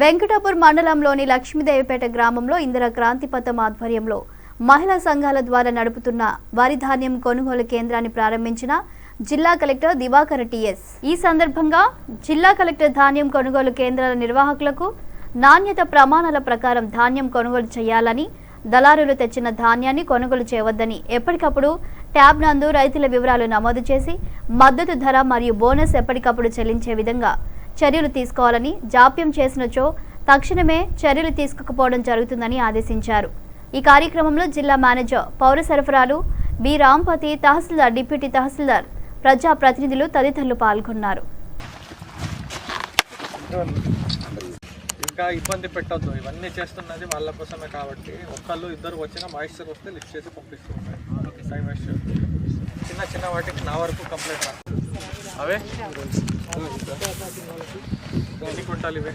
వెంకటాపూర్ మండలంలోని లక్ష్మీదేవిపేట గ్రామంలో ఇందిరా క్రాంతి పథం ఆధ్వర్యంలో మహిళా సంఘాల ద్వారా నడుపుతున్న వరి ధాన్యం కొనుగోలు కేంద్రాన్ని ప్రారంభించిన జిల్లా కలెక్టర్ దివాకర్ టిఎస్. ఈ సందర్భంగా జిల్లా కలెక్టర్ ధాన్యం కొనుగోలు కేంద్రాల నిర్వాహకులకు నాణ్యత ప్రమాణాల ప్రకారం ధాన్యం కొనుగోలు చేయాలని దళారులు తెచ్చిన ధాన్యాన్ని కొనుగోలు చేయవద్దని ఎప్పటికప్పుడు ట్యాబ్ నందు రైతుల వివరాలు నమోదు చేసి మద్దతు ధర మరియు బోనస్ ఎప్పటికప్పుడు చెల్లించే విధంగా చర్యలు తీసుకోవాలని జాప్యం చేసినచో తక్షణమే చర్యలు తీసుకోకపోవడం జరుగుతుందని ఆదేశించారు. ఈ కార్యక్రమంలో జిల్లా మేనేజర్ పౌర సరఫరాలు బి. రాంపతి తహసీల్దార్ డిప్యూటీ తహసీల్దార్ ప్రజా ప్రతినిధులు తదితరులు పాల్గొన్నారు. ఇంకా ఇబ్బంది పెట్టొద్దు. ఇవన్నీ చేస్తున్నది వాళ్ళ కోసమే కాబట్టి ఒక్కళ్ళు ఇద్దరు వచ్చిన మాయిశ్చర్ వస్తే లిస్ట్ చేసి వేస్ట్ చేయొద్దు. చిన్న చిన్న వాటికి నా వరకు కంప్లైంట్ రా అవే ఎన్ని క్వింటాలు ఇవే